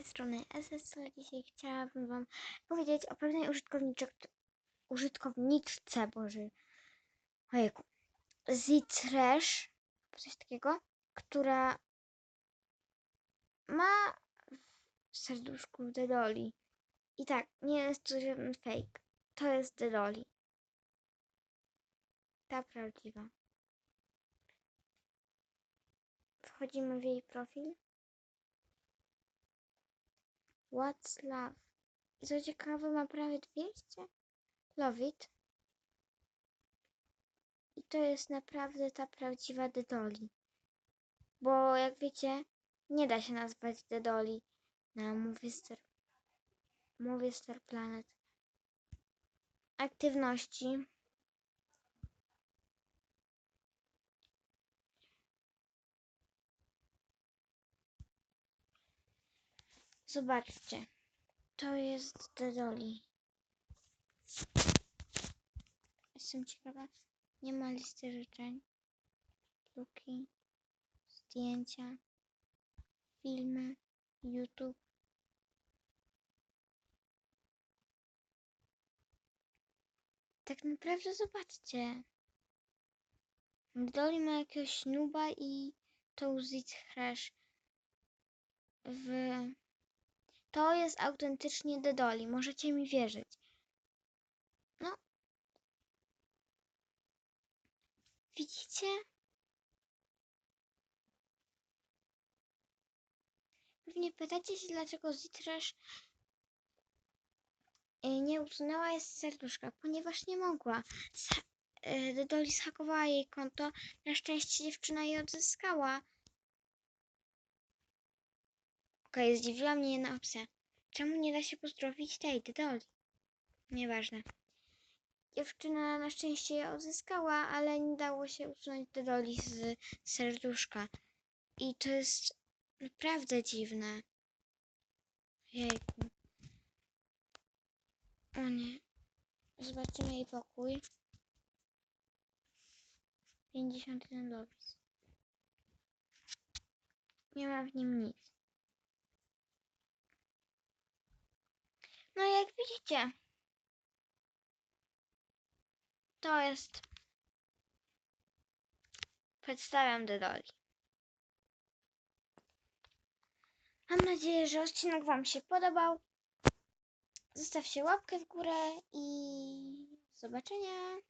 tej strony SS, dzisiaj chciałabym Wam powiedzieć o pewnej użytkowniczce, Boże, ojejku, Zitrash, coś takiego, która ma w serduszku Dedoli. I tak, nie jest to żaden fake, to jest Dedoli. Ta prawdziwa. Wchodzimy w jej profil. Love? I co ciekawe, ma prawie 200. Love it. I to jest naprawdę ta prawdziwa Dedoli. Bo jak wiecie, nie da się nazwać Dedoli na Movie Star, Movie Star Planet. Aktywności. Zobaczcie. To jest Dedoli. Jestem ciekawa. Nie ma listy życzeń. Luki. Zdjęcia. Filmy. YouTube. Tak naprawdę zobaczcie. Dedoli ma jakiegoś nuba i to Crash w to jest autentycznie Dedoli, możecie mi wierzyć. No. Widzicie? Pewnie pytacie się, dlaczego Zitrash nie usunęła jej serduszka, ponieważ nie mogła. Sa- y, Dedoli zhakowała jej konto, na szczęście dziewczyna je odzyskała. Okej, zdziwiła mnie jedna opcja. Czemu nie da się pozdrowić tej Dedoli? Nieważne. Dziewczyna na szczęście je odzyskała, ale nie dało się usunąć Dedoli z serduszka. I to jest naprawdę dziwne. Jejku. O nie. Zobaczymy jej pokój. 51 dopis. Nie ma w nim nic. No jak widzicie, to jest. Przedstawiam Dedoli. Mam nadzieję, że odcinek Wam się podobał. Zostawcie łapkę w górę i do zobaczenia.